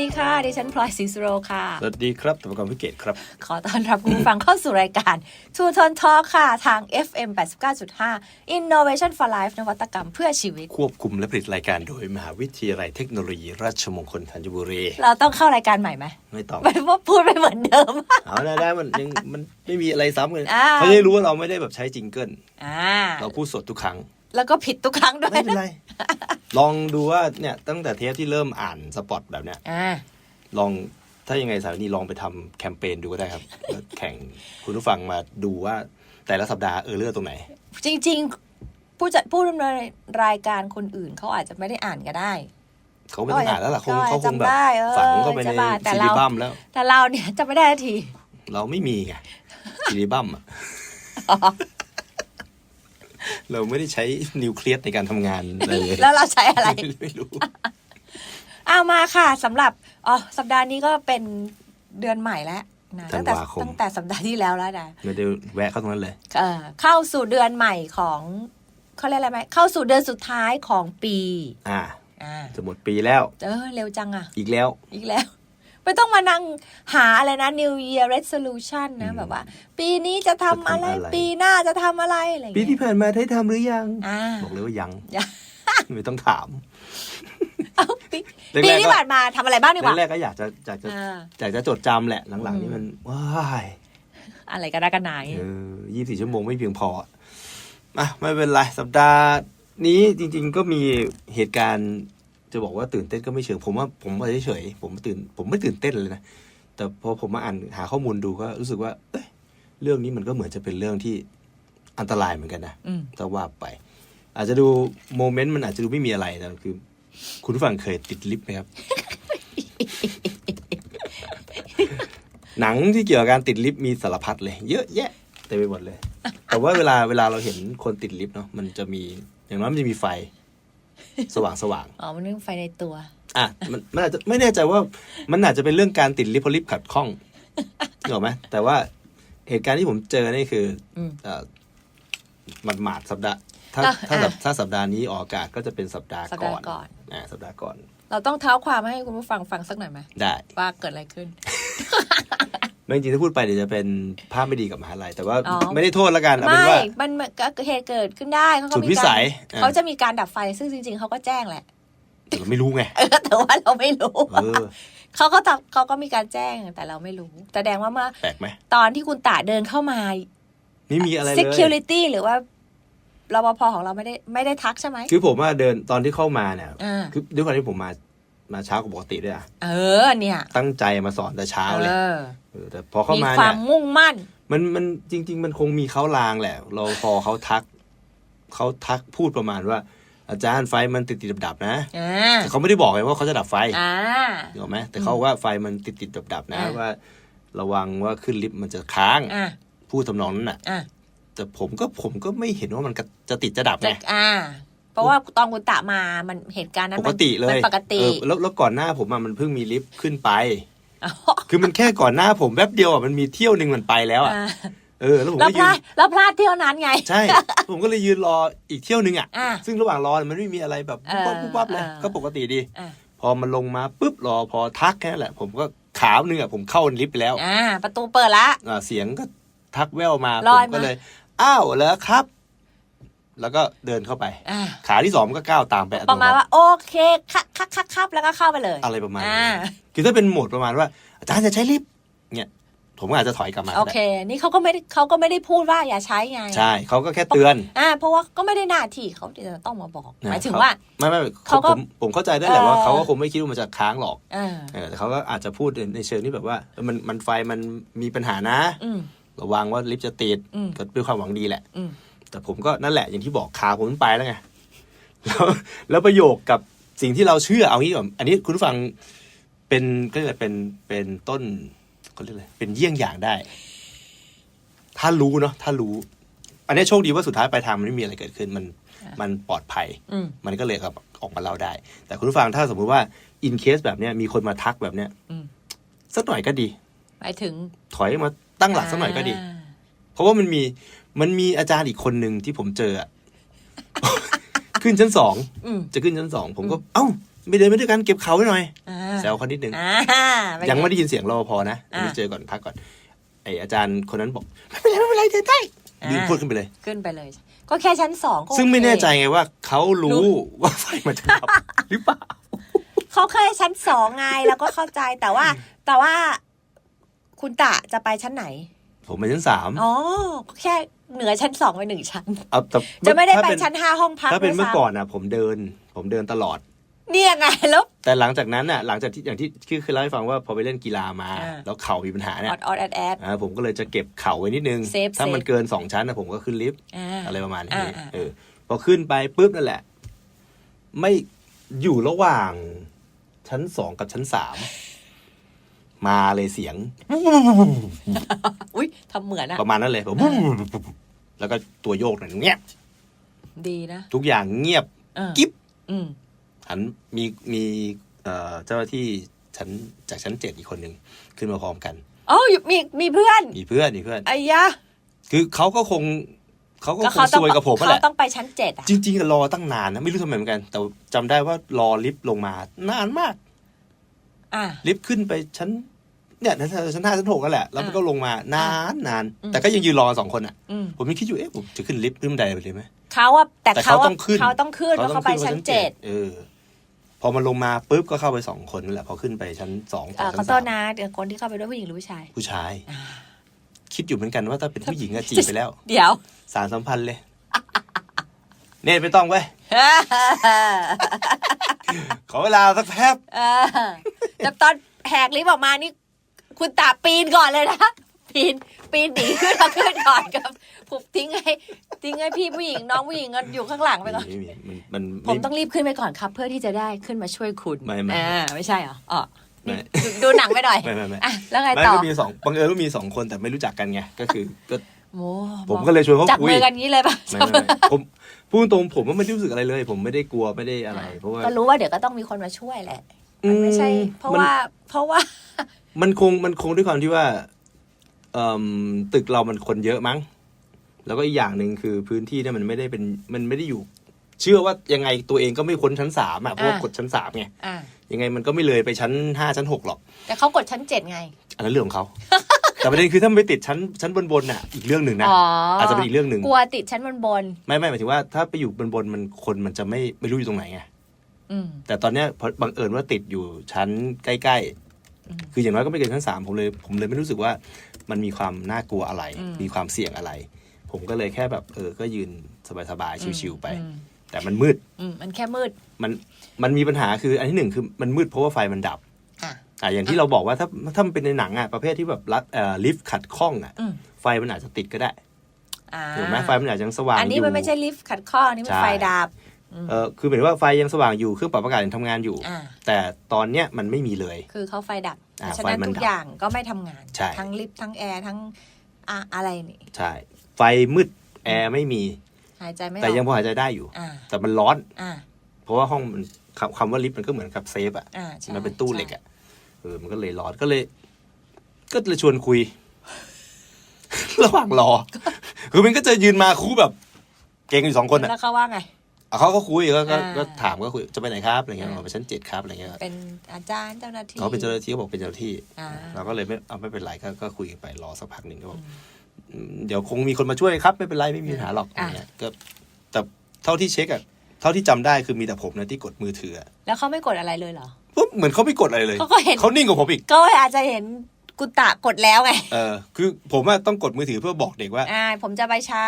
ดีค่ะ ดิฉันพลอยศรีสุโรค่ะ สวัสดีครับธรรมกรพิเกตครับ ขอต้อนรับคุณผู้ฟังเข้าสู่รายการ Two Tone Talk ค่ะ ทาง FM 89.5 Innovation for Life นวัตกรรมเพื่อชีวิต ควบคุมและผลิตรายการโดยมหาวิทยาลัยเทคโนโลยี ราชมงคลธัญบุรี เราต้องเข้ารายการใหม่ไหม ไม่ตอบไม่ว่าพูดไปเหมือนเดิม เอาได้ได้มันยังมันไม่มีอะไรซ้ำกันอ่าเขาจะได้รู้ว่าเราไม่ได้แบบใช้จิงเกิลอ่าเราพูดสดทุกครั้ง แล้วก็ผิดทุกครั้งด้วยไม่เป็นไร ลองดูว่าเนี่ยตั้งแต่เทปที่เริ่มอ่านสปอตแบบเนี้ยอ่าลองถ้ายังไงสถานีลองไปทำแคมเปญดูก็ได้ครับแล้วแข่งคุณผู้ฟังมาดูว่าแต่ละสัปดาห์เออเลือกตรงไหน จริง ๆ ผู้จัดผู้ดำเนินรายการคนอื่นเขาอาจจะไม่ได้อ่านก็ได้ เขาไม่ต้องอ่านแล้วล่ะคงก็เขาคงแบบจำได้เออฝังเข้าไปในจะบ้าแต่ซีเรารีบัมแล้ว แต่เราเนี่ยจะไม่ได้ที เราไม่มีไงซีรีบัมอะ เราไม่ได้ใช้นิวเคลียสในการทำงานอะไรเลยแล้วเราใช้อะไร ไม่รู้เอามาค่ะสำหรับอ๋อสัปดาห์นี้ก็เป็นเดือนใหม่แล้วนะตั้งแต่ธันวาคมตั้งแต่สัปดาห์ที่แล้วแล้วนะไม่ได้แวะเข้าตรงนั้นเลยเอ่อเข้าสู่เดือนใหม่ของเขาเรียกอะไรไหมเข้าสู่เดือนสุดท้ายของปี อ่าอ่าจะหมดปีแล้ว เออเร็วจังอะ อีกแล้ว อีกแล้ว ไม่ต้องมานั่งหาอะไรนะ New Year Resolution นะอืมแบบว่า ปีนี้จะทำอะไร จะทำอะไร ปีหน้าจะทำอะไรอะไรอย่างปีเงี้ที่ยผ่านมาได้ทำหรือยัง อ่า บอกเลยว่ายัง ยัง ไม่ต้องถาม เอาปีแรกๆปีที่ก็ผ่านมาทำอะไรบ้างดีกว่า แรกๆก็อยากจะอยากจะอ่า อยากจะจดจำแหละ หลัง ๆ นี่มันว้ายอะไรกันได้กันไหนเออยี่สิบชั่วโมงไม่เพียงพออะไม่เป็นไร สัปดาห์นี้จริง ๆ ก็มีเหตุการณ์ จะบอกว่าตื่นเต้นก็ไม่เชิงผมว่าผมว่าเฉยๆผมตื่น ผมไม่ตื่นเต้นเลยนะแต่พอผมมาอ่านหาข้อมูลดูก็รู้สึกว่าเอ้ยเรื่องนี้มันก็เหมือนจะเป็นเรื่องที่อันตรายเหมือนกันนะอืมถ้าว่าไป อาจจะดูโมเมนต์มันอาจจะดูไม่มีอะไรแต่คือ คุณผู้ฟังเคยติดลิฟต์ไหมครับ หนังที่เกี่ยวกับการติดลิฟต์มีสารพัดเลย เยอะแยะเต็มไปหมดเลย แต่ว่าเวลาเวลาเราเห็นคนติดลิฟต์เนาะมันจะมีอย่างน้อยมันจะมีไฟ สว่างสว่างอ๋อมันเรื่องไฟในตัวๆอะมันมันอาจจะไม่แน่ใจว่ามันอาจจะเป็นเรื่องการติดลิฟต์เพราะลิฟต์ขัดข้องนึกออกไหมแต่ว่าเหตุการณ์ที่ผมเจอนี่คืออมเอ่อหมาดๆสัปดาห์ถ้าอะถ้าอะถ้าสัปดาห์นี้ออกอากาศก็จะเป็นสัปดาห์สัปก่ดาอห์นก่อนอ่าสัปดาห์ก่อน เราต้องเท้าความให้คุณผู้ฟังฟังสักหน่อยไหมได้ว่าเกิดอะไรขึ้น ไม่จริงๆถ้าพูดไปเดี๋ยวจะเป็นภาพไม่ดีกับมหาลัยแต่ว่าอ๋อ ไม่ได้โทษแล้วกันเอาเป็นไม่ว่า มันมันก็เหตุเกิดขึ้นได้เขาก็สุดมีวิกาสัรยอะ เขาจะมีการดับไฟซึ่งจริง ๆเขาก็แจ้งแหละ แต่เราไม่รู้ไง เออแต่ว่าเราไม่รู้เออ เขาก็ตัเขาก็มีการแจ้งแต่เราไม่รู้แสดงว่าเมื่อแปลกไหมตอนที่คุณตาเดินเข้ามา ไม่มีอะไรเลย security หรือว่ารปภของเราไม่ได้ไม่ได้ทักใช่ไหมคือผมว่าเดินตอนที่เข้ามาเนี่ย อ่า คือด้วยความที่ผมมา มาเช้ากว่าปกติด้วยอะเออเนี่ย ตั้งใจมาสอนแต่เช้าเลยเออเออแต่พอเข้ามีมาควาเนี่มยมุ่งมั่น มันมันจริง ๆ มันคงมีเขาลางแหละ เราพอเขาทักเขาทักพูดประมาณว่า อาจารย์ไฟมันติดติดดับดับๆนะอ่าแต่เขาไม่ได้บอกไงว่าเขาจะดับไฟอ่าถูกไหมแต่เขาว่าไฟมันติดติดดับดับๆนะอ่าว่า ระวังว่าขึ้นลิฟต์มันจะค้างอ่าพูดทำนองนั้นน่ะอ่าแต่ผมก็ผมก็ไม่เห็นว่ามันจะติดจะดับจะไงอ่าเพ ราะว่าตอนคุณตามามันเหตุการณ์นั้นปมันกติเลยมันปกติเออแล้วแล้วก่อนหน้าผมอะมันเพิ่งมีลิฟต์ขึ้นไปอ๋อคือมันแค่ก่อนหน้าผมแป๊บเดียวอะมันมีเที่ยวหนึ่งมันไปแล้วอะอ่าเออแล้วผมแล้วก็พยืลานดแล้วพลาดเที่ยวนั้นไง ใช่ ผมก็เลยยืนรออีกเที่ยวหนึ่งอะอ่าซึ่งระหว่างรอมันไม่มีอะไรแบบเออปุ๊บปุ๊บปั๊บเลยเออก็ปกติดีอ่าพอมันลงมาปุ๊บรอพอทักแค่นั้นแหละ ผมก็ขาวนึงอะผมเข้าลิฟต์ไปแล้วอ่าประตูเปิดละอ่าเสียงก็ทักแววมาลผอยมมาก็เลย อ้าวเหรอครับ แล้วก็เดินเข้าไปอ่าขาที่สองมันก็ก้าวตามไปอัตประโนมาณมัว่าติโอเคคักคักคักคับแล้วก็เข้าไปเลย อะไรประมาณอ่านั้นคือถ้าเป็นโหมดประมาณว่า อาจารย์จะใช้ลิฟต์เนี่ยผมก็อาจจะถอยกลับมาโอเค นี่เขาก็ไม่ได้เขาก็ไม่ได้พูดว่าอย่าใช้ไง ใช่เขาก็แค่เตือน อ่า เพราะว่าก็ไม่ได้หน้าที่เขาที่จะต้องมาบอกนะหมายถึงเขว่า ไม่ไม่เขาก็ผมผมเข้าใจได้แหละเออว่าเขาก็คงไม่คิดว่ามันจะค้างหรอกเออเออแต่เขาก็อาจจะพูดในเชิงที่แบบว่าเออมันมันไฟมันมีปัญหานะอืมระวังว่าลิฟต์จะติดอืมก็ด้วยความหวังดีแหละอืม แต่ผมก็นั่นแหละอย่างที่บอกขาผมมันไปแล้วไงแล้วแล้วประโยคกับสิ่งที่เราเชื่อเอางี้ก่อนอันนี้คุณผู้ฟังเป็นก็เลยกเป็นเป็นต้นเขาเรียกอะไรเป็นเยี่ยงอย่างได้ ถ้ารู้เนาะถ้ารู้ อันนี้โชคดีว่าสุดท้ายปลายทางมันไม่มีอะไรเกิดขึ้นมันอะมันปลอดภัยอืมมันก็เลยครับออกมาเล่าได้ แต่คุณผู้ฟังถ้าสมมุติว่าอินเคสแบบเนี้ยมีคนมาทักแบบเนี้ยอืมสักหน่อยก็ดีหมายถึง ถอยมาตั้งหลักสักหน่อยก็ดี เพราะว่ามันมี มันมีอาจารย์อีกคนหนึ่งที่ผมเจออะขึ้นชั้นสองอืม จะขึ้นชั้นสองผมก็เอ้าไม่เดินไม่ด้วยกันเก็บเขาไว้หน่อยอ่าแซวเขานิดนึง อ่าเป็นยังไงไม่ได้ยินเสียงรอพอนะอ่าไม่เจอก่อนพักก่อน ไออาจารย์คนนั้นบอกไม่เป็นไรไม่เป็นไรเดินได้อ่ายืนพูดขึ้นไปเลย ขึ้นไปเลย ก็แค่ชั้นสองก็ซึ่งไม่โอเคแน่ใจไงว่าเขารู้รู้ว่าไฟมันจะดับหรือเปล่า เขาแค่ชั้นสองไงแล้วก็เข้าใจแต่ว่า แต่ว่าคุณตะจะไปชั้นไหน ผมไปชั้นสามอ๋อก็แค่เหนือชั้นสองไปหนึ่งชั้น เอาแต่จะไม่ได้ถ้าไปเป็นชั้นห้าห้องพักถ้าเป็นด้วยเมื่อซ้ำก่อนอะ ผมเดิน ผมเดินตลอด เนี่ยไงแล้ว แต่หลังจากนั้นอะ หลังจากที่อย่างที่ที่เคยเล่าให้ฟังว่าพอไปเล่นกีฬามา อ่า แล้วเข่ามีปัญหาอเนี่ยอดออดแอดแอด อ่าผมก็เลยจะเก็บเข่าไว้นิดนึง เซฟถ้ามันเซฟเกินสองชั้นนะผมก็ขึ้นลิฟต์ อ่า อะไรประมาณนี้อ่าอ่า เออพอขึ้นไปปุ๊บนั่นแหละ ไม่อยู่ระหว่างชั้นสองกับชั้นสาม มาเลยเสียง อุ้ยทำเหมือนอะประมาณนั้นเลยผมแล้วก็ตัวโยกหน่อยเงี้ยดีนะ ทุกอย่างเงียบเออกิ๊บอืมหันมีมีเอ่อเจ้าหน้าที่ชั้นจากชั้นเจ็ดอีกคนหนึ่งขึ้นมาพร้อมกันอ๋อมีมีเพื่อน มีเพื่อนมีเพื่อนไอ้ยะ คือเขาก็คงเขาก็ก็คเขางต้ซองวยกับผมนั่นแหเขาละต้องไปชั้นเจ็ดอะจริงๆอะรอตั้งนานนะไม่รู้ทำไมเหมือนกัน แต่จำได้ว่ารอลิฟต์ลงมานานมาก อ่าลิฟต์ขึ้นไปชั้นเนี่ยชั้นห้าชั้นหกนั่นแหละ แล้วมันก็ลงมานานนานอืมแต่ก็ยังยืนรอกันสองคนอะ อืม ผมยังคิดอยู่เอ๊ะผมจะขึ้นลิฟต์ขึ้นบันไดไปเลยไหม เขาอะแต่แต่เขาเขาอะต้องขึ้นเขาต้องขึ้นเพราะเขาไปชั้นเจ็ดเออ พอมันลงมาปุ๊บก็เข้าไปสองคนนั่นแหละ พอขึ้นไปชั้นสองต่เอออชั้เขานโทสาษมนะเดี๋ยวคนที่เข้าไปด้วยผู้หญิงหรือผู้ชาย ผู้ชายอ่าคิดอยู่เหมือนกันว่าถ้าเป็นผู้หญิงอะจีบไปแล้ว เดี๋ยว สารสัมพันธ์เลย เนตไม่ต้องเว้ย ขอเวลาสักแป๊บ เออ แต่ตอนแหกลิฟต์ออกมานี่ คุณตาปีนก่อนเลยนะ ปีนปีนหนีขึ้นมาขึ้นก่อนกับผมทิ้งให้ทิ้งให้พี่ผู้หญิงน้องผู้หญิงก็อยู่ข้างหลังไปก่อน ไม่มีมันมันผมต้องรีบขึ้นไปก่อนครับ เพื่อที่จะได้ขึ้นมาช่วยคุณไม่ไม่ อ่าไม่ใช่เหรออ๋อไม่ดูดูหนังไปหน่อยไม่ไม่ไม่อะแล้วไงไม่ต่อก็มีสองบังเอิญว่ามีสองคนแต่ไม่รู้จักกันไงก็คือก็โอ้ผมก็เลยชวนเขาจับคุยมือกันงี้เลยป่ะไม่ไม่ไม่ผมพูดตรงๆผมว่าไม่ได้รู้สึกอะไรเลย ผมไม่ได้กลัวไม่ได้อะไร เพราะว่า ก็รู้ว่าเดี๋ยวก็ต้องมีคนมาช่วยแหละ มันไม่ใช่ เพราะมันว่า เพราะว่า มันคงมันคงด้วยความที่ว่าเอ่มตึกเรามันคนเยอะมั้ง แล้วก็อีกอย่างหนึ่งคือพื้นที่เนี่ยมันไม่ได้เป็นมันไม่ได้อยู่ เชื่อว่ายังไงตัวเองก็ไม่พ้นชั้นสามอะเพราะว่าอ่ากดชั้นสามไงอ่ายังไงมันก็ไม่เลยไปชั้นห้าชั้นหกหรอก แต่เขากดชั้นเจ็ดไง อันนั้นเรื่องของเขาแต่ประเด็นคือถ้ามันไปติดชั้นชั้นบนบนๆน่ะ อีกเรื่องหนึ่งนะอ๋ออาจจะเป็นอีกเรื่องหนึ่งกลัวติดชั้นบนบนไม่ไม่หมายถึงว่าถ้าไปอยู่บนบนๆมันคนมันจะไม่ไม่รู้อยู่ตรงไหนไงอืม แต่ตอนเนี้ยพอบังเอิญว่าติดอยู่ชั้นใกล้อืมๆคืออย่างน้อยก็ไม่เกินชั้นสามผมเลย ผมเลยไม่รู้สึกว่ามันมีความน่ากลัวอะไรอืมมีความเสี่ยงอะไร ผมก็เลยแค่แบบเออก็ยืนสบายๆชิวๆไปอืมแต่มันมืดอืมมันแค่มืด มันมันมีปัญหาคืออันที่หนึ่งคือมันมืดเพราะว่าไฟมันดับอะอะอย่างที่เราบอกว่าถ้าถ้ามันเป็นในหนังอะประเภทที่แบบรัดเอ่อลิฟต์ขัดข้องอะอืมไฟมันอาจจะติดก็ได้อ่าถูกไหมไฟมันอาจจะยังสว่างอันนี้อยู่มันไม่ใช่ลิฟต์ขัดข้องอันนี่มันใช่ไฟดับ เออคือหมายถึงว่าไฟยังสว่างอยู่เครื่องปรับอากาศยังทำงานอยู่ อ่า แต่ตอนเนี้ยมันไม่มีเลย คือเขาไฟดับอ่าฉะนั้นไฟมันทุกดับอย่างก็ไม่ทำงาน ใช่ ทั้งลิฟต์ทั้งแอร์ทั้งอะอะไรนี่ใช่ไฟมืดแอร์ไม่มี หายใจไม่อแต่ยังอกพอหายใจได้อยู่ อ่าแต่มันร้อน อ่าเพราะว่าห้องมันคำคำว่าลิฟต์มันก็เหมือนกับเซฟอะอ่าใช่มันเป็นตู้เหล็กใช่อะเออมันก็เลยร้อนก็เลย ก็เลยชวนคุย ระหว่างรอ คือมันก็จะยืนมาคู่แบบ เก่งอยู่สองคนอะแล้วเขาว่าไงอะ เขาก็คุยก็ก็อ่า ก็ถามก็คุยจะไปไหนครับอะไรเงี้ยอ่าบอกไปชั้นเจ็ดครับอะไรเงี้ยเป็นอาจารย์เจ้าหน้าที่ เขาเป็นเจ้าหน้าที่เขาบอกเป็นเจ้าหน้าที่อ่า เราก็เลยไม่เอาไม่เป็นไรก็ก็คุยกันไปรอสักพักหนึ่งก็บอกอืมเดี๋ยวคงมีคนมาช่วยครับ ไม่เป็นไรไม่มีปัญหาหรอกอะไรเงี้ยก็แต่เท่าที่เช็คอะเท่าที่จำได้คือมีแต่ผมนะที่กดมือถืออะแล้วเขาไม่กดอะไรเลยเหรอ ปุ๊บเหมือนเขาไม่กดอะไรเลยเขาก็เห็นเขานิ่งกว่าผมอีก ก็อาจจะเห็นกุตะกดแล้วไงเออคือผมอะต้องกดมือถือเพื่อบอกเด็กว่า อ่าผมจะไปช้า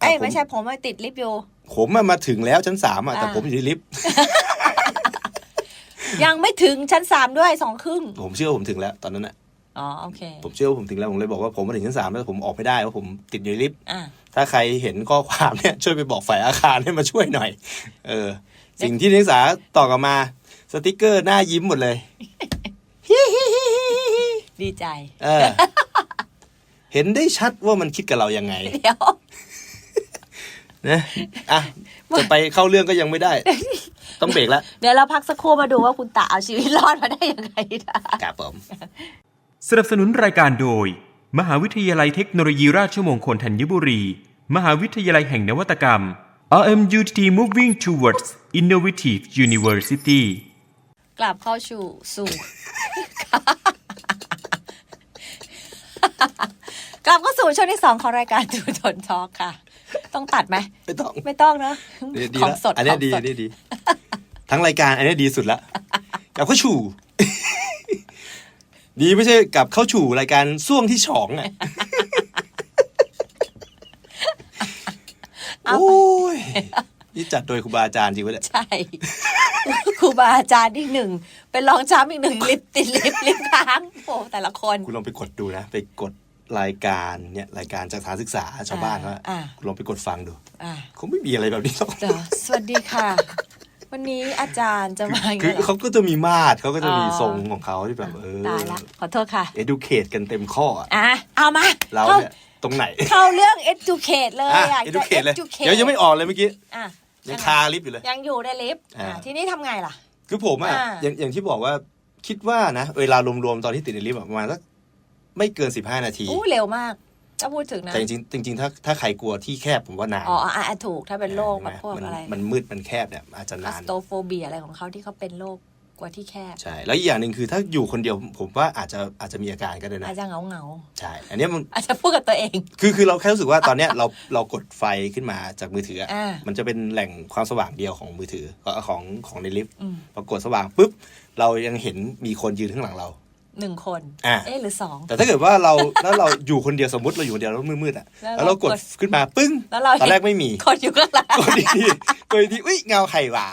เอ้ยผม ไม่ใช่ผมมาติดลิฟต์อยู่ ผมอะมาถึงแล้วชั้นสามอะแต่อ่าผมอยู่ในลิฟต์ยังไม่ถึงชั้นสามด้วยสองครึ่งผมเชื่อว่าผมถึงแล้วตอนนั้นอะอ๋อโอเค ผมเชื่อว่าผมถึงแล้วผมเลยบอกว่าผมมาถึงชั้นสามแล้วผมออกไม่ได้เพราะผมติดอยู่ในลิฟต์อ่าถ้าใครเห็นข้อความเนี่ยช่วยไปบอกฝ่ายอาคารให้มาช่วยหน่อย เออ สิ่งที่นักศึกษาตอบกลับมา สติกเกอร์หน้ายิ้มหมดเลยดีใจ เออ เห็นได้ชัดว่ามันคิดกับเรายังไงเดี๋ยว นะอะจะไปเข้าเรื่องก็ยังไม่ได้ ต้องเบรกแล้ว เดี๋ยวเราพักสักครู่มาดูว่าคุณตาเอาชีวิตรอดมาได้ยังไงนะครับผมสนับสนุนรายการโดย มหาวิทยาลัยเทคโนโลยีราชมงคลธัญบุรี มหาวิทยาลัยแห่งนวัตกรรม RMUTT Moving Towards Innovative University กลับเข้าสู่สู่กลับเข้าสู่ช่วงที่สองของรายการดูทนทอค่ะ ต้องตัดไหมไม่ต้องไม่ต้องเนอะดีดีของละสดอันเนี้ยขงดีสอันเนี้ยดี ทั้งรายการอันเนี้ยดีสุดละกับเข้าชูดีไม่ใช่กับเข้าชูรายการส่วงที่สองอะโอ้ยนี่จัดโดยครูบาอาจารย์จริงปะเนี่ยใช่ครูบาอาจารย์ที่หนึ่งเป็นรองช้ำอีกหนึ่งลิฟต์ติดลิฟต์ลิฟต์ค้างโอ้แต่ละคน คุณลองไปกดดูนะ ไปกด รายการเนี่ยรายการจากสถานศึกษาชาวบ้านเขาอะอ่าคุณลองไปกดฟังดูอ่าเขาไม่มีอะไรแบบนี้หรอกเดี๋ยวสวัสดีค่ะ วันนี้อาจารย์จะมาอย่างคือเงี้ยเหรอเขาก็จะมีมาตรเขาก็จะมีอ๋อทรงของเขาที่แบบเออตายละขอโทษค่ะ educate กันเต็มข้ออะอะเอามาเราเข้าเนี่ยตรงไหน เข้าเรื่อง educate เลยอะอยากจะ educate เลย educate เดี๋ยวยังไม่ออกเลยเมื่อกี้อะยังคาลิฟต์อยู่เลย ยังอยู่ในลิฟต์อ่าอะทีนี้ทำไงล่ะ คือผมอะอ่าอย่างอย่างที่บอกว่าคิดว่านะเวลารวมๆตอนที่ติดในลิฟต์อะประมาณสัก ไม่เกิน 15 นาทีอู้เร็วมากถ้าพูดถึงนะแต่จริงๆจริงๆถ้าถ้าใครกลัวที่แคบผมว่านานอ๋ออะอะถูกถ้าเป็นโรคห็แบนบไหมพวกมันอะไรมันมืดมันแคบเนี่ยอาจจะอันานสโตโฟเบียอะไรของเขาที่เขาเป็นโรคกว่าที่แคบใช่แล้วอีกอย่างหนึ่งคือถ้าอยู่คนเดียวผมว่าอาจจะอาจจะมีอาการก็ได้นะอาจจะเหงาเหงาใช่อันเนี้ยมันๆอาจจะพูดกับตัวเอง คือคือเราแค่รู้สึกว่าตอนเนี้ยเราเรากดไฟขึ้นมาจากมือถืออะอ่ามันจะเป็นแหล่งความสว่างเดียวของมือถือของของในลิฟต์อืมพอกดสว่างปุ๊บเรายังเห็นมีคนยืนข้างหลังเรา หนึ่งคน อะ เอ๊ะหรือสองแต่ถ้าเกิดว่าเราแล้วเราอยู่คนเดียวสมมติเราอยู่คนเดียวแล้วมืดๆอะแล้วแล้วเรากดเรากดขึ้นมาปึ้งแล้วเราตอนแรกเห็นไม่มีคนอยู่ข้างหลังกดดีๆกดดีๆอุ้ยเงาไข่หวา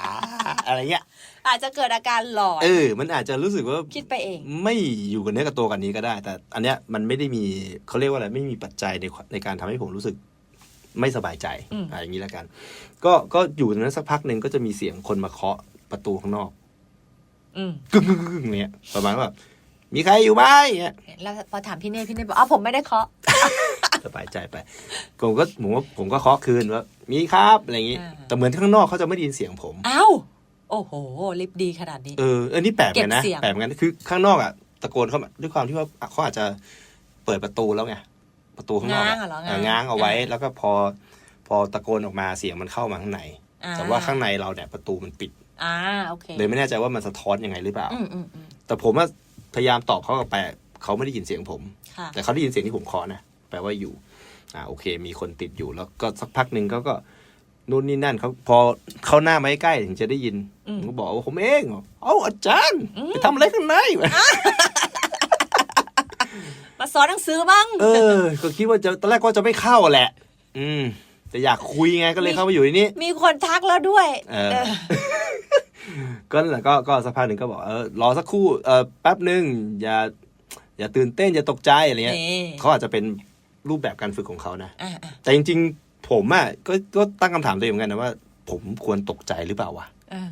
อะไรเงี้ยอาจจะเกิดอาการหลอนเออ มันอาจจะรู้สึกว่าคิดไปเอง ไม่อยู่กับเนื้อกับตัวกันนี้ก็ได้ แต่อันเนี้ยมันไม่ได้มีเขาเรียกว่าอะไรไม่มีปัจจัยในในการทำให้ผมรู้สึกไม่สบายใจอืมอะอย่างนี้แล้วกัน ก็ก็อยู่ตรงนั้นสักพักหนึ่งก็จะมีเสียงคนมาเคาะประตูข้างนอกอืมกึ่งกึ่งกึ่งเนี่ยประมาณว่าแบบ มีใครอยู่ไหมเนี่ยแล้วพอถามพี่เน่พี่เน่บอกอ๋อผมไม่ได้เคาะสบายใจไปผมก็ผมว่าผมก็เคาะคืนว่ามีครับอะไรอย่างงี้อ่าแต่เหมือนข้างนอกเขาจะไม่ได้ยินเสียงผมเอ้าโอ้โหลิฟต์ดีขนาดนี้เออเออนี่แปลกเหมือนกันนะเก็บเสียงแปลกเหมือนกันคือข้างนอกอะตะโกนเข้ามาด้วยความที่ว่าเขาอาจจะเปิดประตูแล้วไงประตูข้างนอกง้างอะเหรอเออง้างเอาไว้อ่าแล้วก็พอ พอตะโกนออกมาเสียงมันเข้ามาข้างในอ่แต่ว่าข้างในเราเนี่ยประตูมันปิด อ่าโอเคเลยไม่แน่ใจว่ามันสะท้อนยังไงหรือเปล่าอืมอืมอืมแต่ผมว่า พยายามตอบเขากลับไปเขาไม่ได้ยินเสียงผมค่ะแต่เขาได้ยินเสียงที่ผมเคาะนะแปลว่าอยู่ อ่าโอเค มีคนติดอยู่แล้วก็สักพักหนึ่งเขาก็นู่นนี่นั่นเขาพอเขาหน้ามาใกล้ๆถึงจะได้ยินอืมผมก็บอกว่าผมเองเอ้าอาจารย์ไปทำอะไรข้างในวะมาสอนหนังสือบ้าง เออ ก็คิดว่าจะตอนแรกก็จะไม่เข้าแหละ อืมแต่อยากคุยไงก็เลยเข้ามาอยู่ในนี้มีคนทักแล้วด้วย เออเออ ก็นั่นแหละก็ก็สักพักหนึ่งก็บอกเออรอสักครู่เออแป๊บหนึ่งอย่าอย่าตื่นเต้นอย่าตกใจอะไรเงี้ยนี่เขาอาจจะเป็นรูปแบบการฝึกของเขานะอ่าอ่าแต่จริงๆ ผมอะก็ก็ตั้งคำถามตัวเองเหมือนกันนะว่า ผมควรตกใจหรือเปล่าวะเออ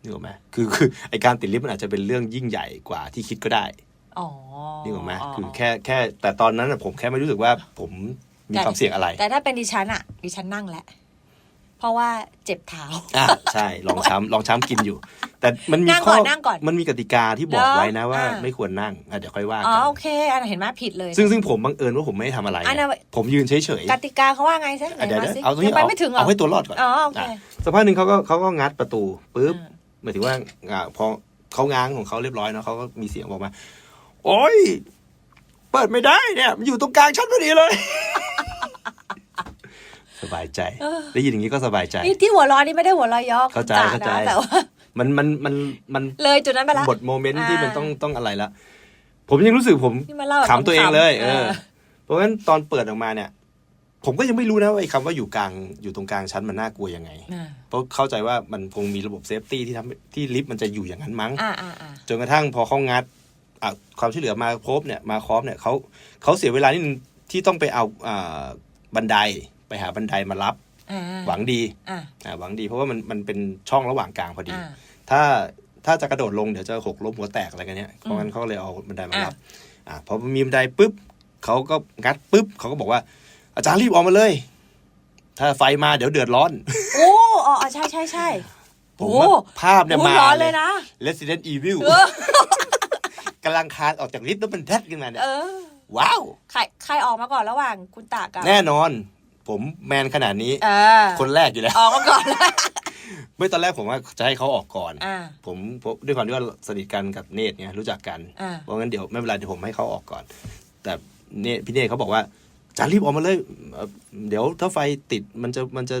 นึกออกไหมคือคือไอการติดลิฟต์มันอาจจะเป็นเรื่องยิ่งใหญ่กว่าที่คิดก็ได้อ๋อนึกออกไหมคือแค่แค่แต่ตอนนั้นน่ะผมแค่ไม่รู้สึกว่าผมมีความเสี่ยงอะไร แต่ถ้าเป็นดิฉันอะดิฉันนั่งแหละ เพราะว่าเจ็บเท้า อะใช่ลองช้ำลองช้ำกินอยู่ แต่มันมีนั่งข้ก่ออนนั่งก่อนมันมีกติกาที่บอกเหรอไว้นะว่าอ่า ไม่ควรนั่งอะเดี๋ยวค่อยว่าอ๋อกันโอเคอันนนเห็นไหมผิดเลย ซึ่งซึ่งผมบังเอิญว่าผมไม่ได้ทำอะไรอันนั้นไงผมยืนเฉยเฉยๆ กติกาเขาว่าไงซะไหนอะเดี๋ยวมาเดี๋ยวสิเอาตรงนี้ยังไปเอาไม่ถึงเหรอเอาให้ตัวรอดก่อนอ๋อโอเคะสักพักหนึ่งเขาก็เขาก็งัดประตูปุ๊บอ่าหมายถึงว่าอ่าพอเขาง้างของเขาเรียบร้อยเนาะเขาก็มีเสียงบอกมา โอ้ยเปิดไม่ได้เนี่ย มันอยู่ตรงกลางชั้นพอดีเลย สบายใจ ได้ยินอย่างนี้ก็สบายใจนี่ที่หัวเร้อนนี่ไม่ได้หัวเร้อยยอกเข้าใจคุณเข้าใจนะแต่ว่ามันมันมันมันเลยจุดนั้นไปละบทโมเมนต์ที่อ่ามัมันต้องต้องอะไรละผมยังรู้สึกผมนี่มาเล่าแบบขำตัวเองเลยขำๆเออ เพราะงั้นตอนเปิดออกมาเนี่ย ผมก็ยังไม่รู้นะว่าไอ้คำว่าอยู่กลางอยู่ตรงกลางชั้นมันน่ากลัวยังไงอ่าเพราะเข้าใจว่ามันคงมีระบบเซฟตี้ที่ทำที่ลิฟต์มันจะอยู่อย่างนั้นมั้งอ่าอ่าอ่าจนกระทั่งพอเขางัดอะความช่วยเหลือมาครบเนี่ยมาครบเนี่ยเขาเขาเสียเวลานิดนึงที่ต้องไปเอาอ่าบันไดไป หาบันไดมารับอ่าหวังดีอ่าอ่าหวังดีเพราะว่ามันมันเป็นช่องระหว่างกลางพอดีอ่าถ้าถ้าจะกระโดดลงเดี๋ยวจะหกล้มหัวแตกอะไรกันเนี่ยเพราะงั้นเขาก็เลยเอาบันไดมารับอ่าพอมีบันไดปุ๊บเขาก็งัดปุ๊บเขาก็บอกว่า อาจารย์รีบออกมาเลย ถ้าไฟมาเดี๋ยวเดือดร้อน โอ้อ๋อใช่ใช่ใช่ผมโอ้ว่าภาพเนี่ยโอ้มาร้อนเลยนะ Resident Evil เออกำลังคานออกจากลิฟต์แล้วมันแทดขึ้นมาเนี่ยเออว้าว ใครใครออกมาก่อนระหว่างคุณตากับแน่นอน ผมแมนขนาดนี้ เออคนแรกอยู่แล้ว ออกมาก่อนแล้วเมื่อตอนแรกผมว่าจะให้เขาออกก่อน อ่าผมผมด้วยความที่ว่าสนิทกันกับเนตเนี่ยรู้จักกันอ่า เพราะงั้นเดี๋ยวไม่เป็นไรเดี๋ยวผมให้เขาออกก่อน แต่เนตพี่เนตเขาบอกว่าจานรีบออกมาเลยเอ่อเดี๋ยวถ้าไฟติดมันจะมันจะ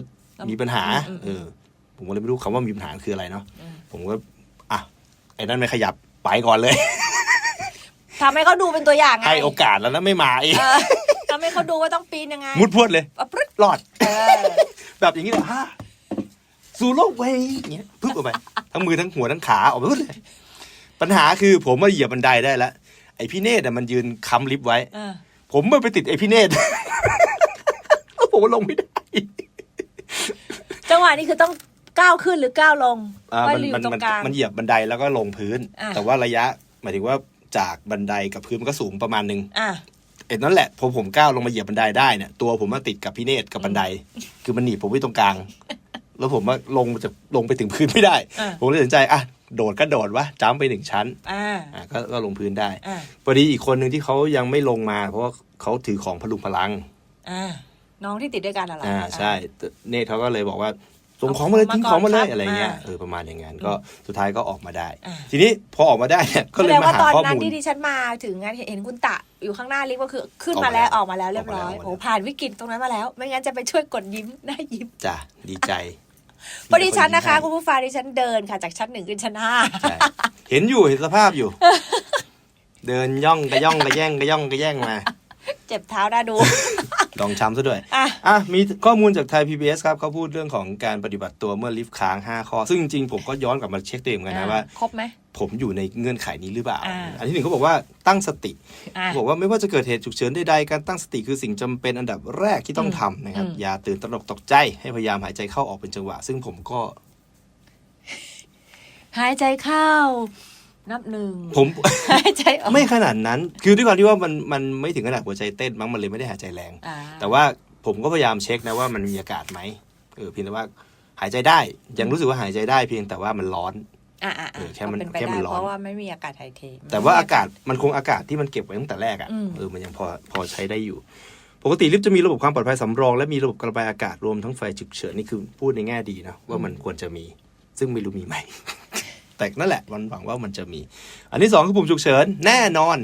มีปัญหาอืมอืมเออ ผมก็เลยไม่รู้คำว่ามีปัญหาคืออะไรเนาะอืมผมก็อะไอ้นั่นไม่ขยับไปก่อนเลย ทำให้เขาดูเป็นตัวอย่างไงให้โอกาสแล้วนะไม่มาอีก เออทำให้เขาดูว่าต้องปีนยังไงมุดพรวดเลยอะปรึ๊ดรอด เออแบบอย่างนี้เลยฮ่าสู่โลกเว้ยอย่างเงี้ยพึ่งออกไป ทั้งมือทั้งหัวทั้งขาออกไปหมดเลย ปัญหาคือผมมาเหยียบบันไดได้แล้วไอพี่เนตรน่ะมันยืนค้ำลิฟต์ไว้ เออผมมาไปติดไอพี่เนตร แล้วผมก็ลงไม่ได้ จังหวะนี้คือต้องก้าวขึ้นหรือก้าวลงอ่าไว้มันหรืออมันยู่ตรมันงกลาง มันเหยียบบันไดแล้วก็ลงพื้น อะ แต่ว่าระยะหมายถึงว่าจากบันไดกับพื้นมันก็สูงประมาณหนึ่งอะเอ็ดนั่นแหละพอผมก้าวลงมาเหยียบบันไดได้เนี่ยตัวผมมาติดกับพี่เนตรกับบันได คือมันหนีบผมไว้ตรงกลาง แล้วผมว่าลงจะลงไปถึงพื้นไม่ได้ อะผมเลยตัดสินใจอะโดดก็โดดวะจ้ำไปหนึ่งชั้นอ่าอะก็ก็ลงพื้นได้อ่าพอดีอีกคนหนึ่งที่เขายังไม่ลงมา เพราะว่าเขาถือของพลุงพลัง อ่าน้องที่ติดด้วยกันเหรออ่า ใช่แต่เนทเขาก็เลยบอกว่า ส่งของมาเลยเอาของทิ้งของมาเลยมาก่อนครับอะไรเงี้ยอ่าเออประมาณอย่างนั้นก็สุดท้ายก็ออกมาได้อ่าทีนี้พอออกมาได้เนี่ยก็แสเลดยงมาว่าหาตอนข้อนั้นมูลที่ดิฉันมาถึงงานเห็นคุณตะอยู่ข้างหน้าลิฟต์ก็คือขึ้นออกมามาแล้แล้ววออกมาแล้วเรียบร้อยออกมาแล้วโอ้ผ่านวิกฤตตรงนั้นมาแล้ว ไม่งั้นจะไปช่วยกดยิ้มหน้ายิ้มจ้ะดีใจเพราะดิฉันนะคะมีคุณผู้ฟังดิฉันเดินค่ะจากชั้นหนึ่งขึ้นชั้นห้าใช่เห็นอยู่เห็นสภาพอยู่ เดินย่องกระย่องกระแย่งกระย่องกระแย่งมา เจ็บเท้าน่าดู ลองช้ำซะด้วย อะ อะ มีข้อมูลจากไทย PBS ครับเขาพูดเรื่องของการปฏิบัติตัวเมื่อลิฟต์ค้าง 5 ข้อ ซึ่งจริงๆ ผมก็ย้อนกลับมาเช็คตัวเองเหมือนกันนะว่า ครบไหม ผมอยู่ในเงื่อนไขนี้หรือเปล่า อ่า อันที่หนึ่งเขาบอกว่าตั้งสติ อะ บอกว่าไม่ว่าจะเกิดเหตุฉุกเฉินใดๆ การตั้งสติคือสิ่งจำเป็นอันดับแรกที่ต้องทำนะครับ อืม อย่าตื่นตระหนกตกใจ ให้พยายามหายใจเข้าออกเป็นจังหวะ ซึ่งผมก็ หายใจเข้า นับหนึ่งผมหายใจออกไม่ขนาดนั้น คือด้วยความที่ว่ามันมันไม่ถึงขนาดหัวใจเต้นมั้งมันเลยไม่ได้หายใจแรง อ่าแต่ว่าผมก็พยายามเช็คนะว่ามันมีอากาศไหมเออเพียงแต่ว่าหายใจได้ยังรู้สึกว่าหายใจได้เพียงแต่ว่ามันร้อน อ่าอ่าเออแค่มันเป็นไปแค่มันได้ร้อน เพราะว่าไม่มีอากาศถ่ายเท แต่ว่าอากาศมันคงอากาศที่มันเก็บไว้ตั้งแต่แรกอืม อะ่ะเออมันยังพอพอใช้ได้อยู่ ปกติลิฟต์จะมีระบบความปลอดภัยสำรอง และมีระบบกระบายอากาศรวมทั้งไฟฉุกเฉินนี่คือพูดในแง่ดีนะว่ามันควรจะมี ซึ่งไม่รู้มีไหม แต่นั่นแหละวันหวังว่ามันจะมี อันที่สองคือปุ่มฉุกเฉินแน่นอน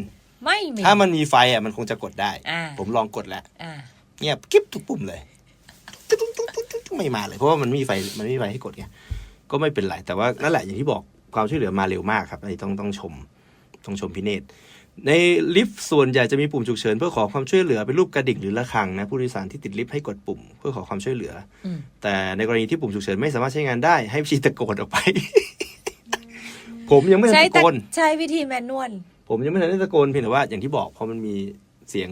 ไม่มีถ้ามันมีไฟอะมันคงจะกดได้ อ่าผมลองกดแล้วอ่าเงียบกิ๊บทุกปุ่มเลยตึ๊ดตึ๊ดตึ๊ดตึ๊ดตึ๊ดไม่มาเลย เพราะว่ามันไม่มีไฟมันไม่มีไฟให้กดไงก็ไม่เป็นไรแต่ว่านั่นแหละอย่างที่บอกความช่วยเหลือมาเร็วมากครับอันนี้ต้องต้องชมต้องชมพี่เนตรในลิฟต์ส่วนใหญ่จะมีปุ่มฉุกเฉินเพื่อขอความช่วยเหลือเป็นรูปกระดิ่งหรือระฆังนะผู้โดยสารที่ติดลิฟต์ให้กดปุ่มเพื่อขอความช่วยเหลืออมแต่ในกรณีที่ปุ่มฉุกเฉินไม่สามารถใช้งานได้ให้วิธีตะโกนออกไป ผมยังไม่ทันใช้ตะแต่โกนใช้วิธีแมนนวล ผมยังไม่ทันได้ตะโกนเพียงแต่ว่าอย่างที่บอกพอมันมีเสียง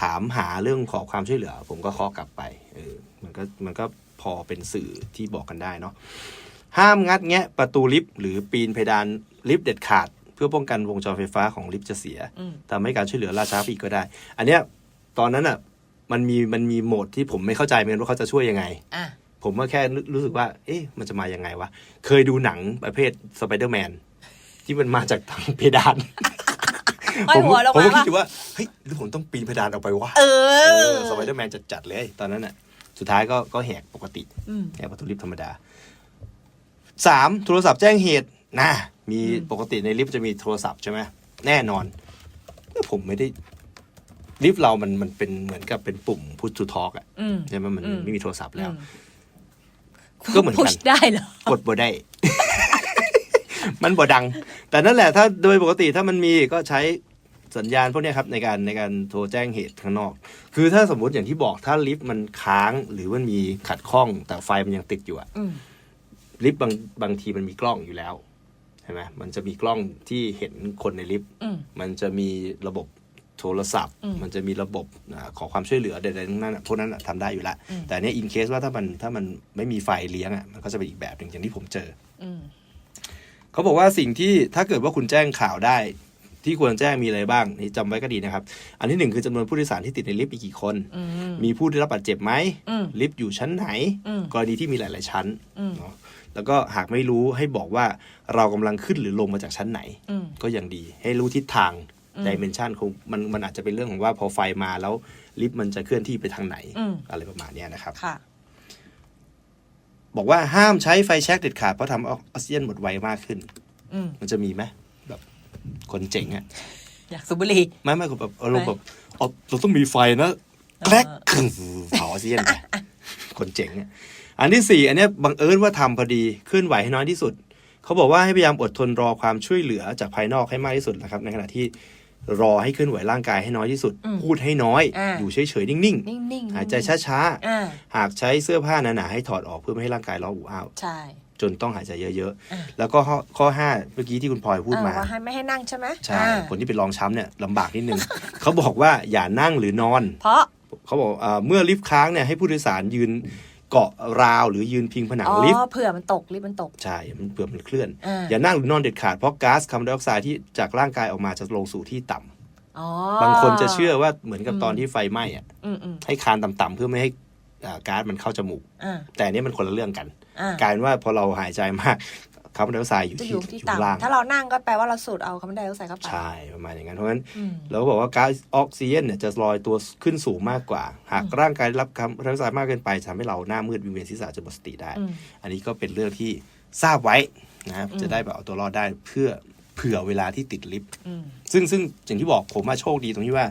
ถามหาเรื่องขอความช่วยเหลือ ผมก็เคาะกลับไปเออมันก็มันก็พอเป็นสื่อที่บอกกันได้เนาะห้ามงัดแงะประตูลิฟต์หรือปีนเพดานลิฟต์เด็ดขาด เพื่อป้องกันวงจรไฟฟ้าของลิฟต์จะเสียอืม ทำให้การช่วยเหลือล่าช้าไปอีกก็ได้ อันเนี้ยตอนนั้นอะมันมีมันมีโหมดที่ผมไม่เข้าใจเหมือนกันว่าเขาจะช่วยยังไง อะ ผมก็แค่รู้รู้สึกว่า เอ๊ะ มันจะมายังไงวะ เคยดูหนังประเภทสไปเดอร์แมนที่มันมาจากทางเพดานห้อยหัวลงผมมาก็คิป่ะดอยู่ว่า เฮ้ย หรือผมต้องปีนเพดานออกไปวะเอเอออ สไปเดอร์แมนจัดๆเลย ตอนนั้นน่ะ สุดท้ายก็ก็แหกปกติอืมแหกประตูลิฟต์ธรรมดา สามโทรศัพท์แจ้งเหตุนะ มีอืมปกติในลิฟต์จะมีโทรศัพท์ใช่ไหม แน่นอนแต่ผมไม่ได้ลิฟต์เรามันมันเป็นเหมือนกับเป็นปุ่มพุท to talk อะอืมใช่ไหมมันอืมไม่มีโทรศัพท์แล้วอืม ก็เหมือนกันพุชได้เหรอกดบ่ได้ มันบ่ดัง แต่นั่นแหละถ้าโดยปกติถ้ามันมีก็ใช้สัญญาณพวกเนี้ยครับในการในการโทรแจ้งเหตุข้างนอก คือถ้าสมมุติอย่างที่บอกถ้าลิฟต์มันค้างหรือมันมีขัดข้อง แต่ไฟมันยังติดอยู่อะอืมลิฟต์บางบางทีมันมีกล้องอยู่แล้วใช่ไหมมันจะมีกล้องที่เห็นคนในลิฟต์ อืม มันจะมีระบบ โทรศัพท์อืมมันจะมีระบบอาขอความช่วยเหลือใดๆทั้งนั้นอะพวกนั้นอะทำได้อยู่แล้วอืมแต่เนี้ยอินเคสว่าถ้ามันถ้ามันไม่มีไฟเลี้ยงอะมันก็จะเป็นอีกแบบหนึ่งอย่างที่ผมเจออืมเขาบอกว่าสิ่งที่ถ้าเกิดว่าคุณแจ้งข่าวได้ ที่ควรแจ้งมีอะไรบ้าง นี่จำไว้ก็ดีนะครับ อันที่หนึ่งคือจำนวนผู้โดยสารที่ติดในลิฟต์มีกี่คนอืมมีผู้ได้รับบาดเจ็บไหมอืมลิฟต์อยู่ชั้นไหนอืมกรณีที่มีหลาย ๆ ชั้นอืมเนาะแล้วก็หากไม่รู้ให้บอกว่าเรากำลังขึ้นหรือลงมาจากชั้นไหนอืมก็ยังดี ให้รู้ทิศทางอืม ดิเมนชันคงมันมันอาจจะเป็นเรื่องของว่าพอไฟมาแล้วลิฟต์มันจะเคลื่อนที่ไปทางไหนอืมอะไรประมาณเนี้ยนะครับค่ะบอกว่าห้ามใช้ไฟแช็กเด็ดขาดเพราะทำออกซิเจนหมดไวมากขึ้นอืมมันจะมีไหมแบบคนเจ๋งอะอยากสูบบุหรี่ไม่ไม่แบบอารมณ์ไม่แบบเอาเราต้องมีไฟนะแกลกเผาออกซิเจนไปคนเจ๋งอะอันที่สี่อันเนี้ยบังเอิญว่าทำพอดีเคลื่อนไหวให้น้อยที่สุด เขาบอกว่าให้พยายามอดทนรอความช่วยเหลือจากภายนอกให้มากที่สุดนะครับ ในขณะที่ รอให้เคลื่อนไหวร่างกายให้น้อยที่สุดอืมพูดให้น้อยอ่าอยู่เฉยๆ นิ่งนิ่งๆๆหายใจช้าอ่าๆ หากใช้เสื้อผ้าหนาๆให้ถอดออกเพื่อไม่ให้ร่างกายร้อนอบอ้าวใช่จนต้องหายใจเยอะอ่าๆแล้วก็ข้อข้อห้าเมื่อกี้ที่คุณพลอยพูดเออมาว่าให้ไม่ให้นั่งใช่ไหมใช่อ่าคนที่เป็นรองช้ำเนี่ยลำบากนิดนึง เขาบอกว่าอย่านั่งหรือนอน เพราะเขาบอกเอ่อเมื่อลิฟต์ค้างเนี่ยให้ผู้โดยสารยืน เกาะราวหรือยืนพิงผนังอ๋อลิฟต์เผื่อมันตกลิฟต์มันตก ใช่มันเผื่อมันเคลื่อน อ่า อย่านั่งหรือนอนเด็ดขาดเพราะก๊าซคาร์บอนไดออกไซด์ที่จากร่างกายออกมาจะลงสู่ที่ต่ำอ๋อบางคนจะเชื่อว่าเหมือนกับตอนที่ไฟไหม้อะอืมอืมให้คานต่ำๆเพื่อไม่ให้อ่าก๊าซมันเข้าจมูก อ่าแต่อันนี้มันคนละเรื่องกัน อ่า กลายเป็นว่าพอเราหายใจมาก คาร์บอนไดออกไซด์อยู่จะที่อยู่ที่อยู่ข้างล่าง ต่ำถ้าเรานั่งก็แปลว่าเราสูดเอาคาร์บอนไดออกไซด์เข้าไป ใช่ประมาณอย่างนั้นเพราะฉะนั้นอืม เราก็บอกว่าก๊าซออกซิเจนเนี่ยจะลอยตัวขึ้นสูงมากกว่า หากร่างกายได้รับคาร์บอนไดออกไซด์มากเกินไปจะทำให้เราหน้ามืดวิงเวียนศีรษะจนหมดสติได้ อืม อันนี้ก็เป็นเรื่องที่ทราบไว้นะครับอืมจะได้แบบเอาตัวรอดได้เพื่อเผื่อเวลาที่ติดลิฟต์ อืม ซึ่งซึ่งอย่างที่บอกผมว่าโชคดีตรงที่ว่า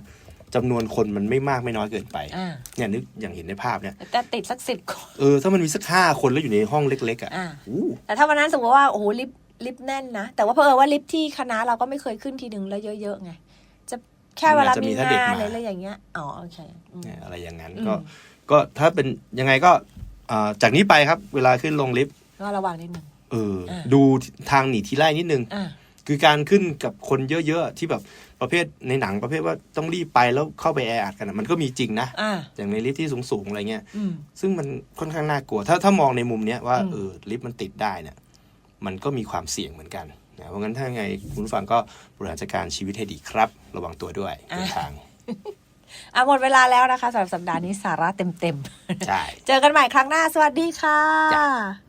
จำนวนคนมันไม่มากไม่น้อยเกินไปอ่าเนี่ยนึกอย่างเห็นในภาพเนี่ยแต่ติดสักสิบคนเออถ้ามันมีสักห้าคนแล้วอยู่ในห้องเล็กๆอะอ่าอู้แต่ถ้าวันนั้นสมมติว่าโอ้โหลิฟต์ลิฟต์แน่นนะ แต่ว่าเพอเออว่าลิฟต์ที่คณะเราก็ไม่เคยขึ้นทีหนึ่งแล้วเยอะๆไงจะแค่เวลามีงานอะไรอย่างเงี้ยอ๋อโอเคอืมเนี่ยอะไรอย่างนั้นอืมก็ก็ถ้าเป็นยังไงก็อ่าจากนี้ไปครับเวลาขึ้นลงลิฟต์ก็ระวังนิดนึงเอออ่าดูทางหนีทีไล่นิดนึงอ่าคือการขึ้นกับคนเยอะๆที่แบบ ประเภทในหนังประเภทว่าต้องรีบไปแล้วเข้าไปแออัดกันอะมันก็มีจริงนะอ่า อย่างในลิฟต์ที่สูงๆอะไรเงี้ย อืม ซึ่งมันค่อนข้างน่ากลัว ถ้าถ้ามองในมุมเนี้ยว่าอืม เออลิฟต์มันติดได้เนี่ยมันก็มีความเสี่ยงเหมือนกันนะเพราะงั้นถ้าไงคุณผู้ฟังก็บริหารจัดการชีวิตให้ดีครับ ระวังตัวด้วยเดินทางอะหมดเวลาแล้วนะคะสำหรับสัปดาห์นี้สาระเต็มใช่ๆเจอกันใหม่ครั้งหน้า สวัสดีค่ะ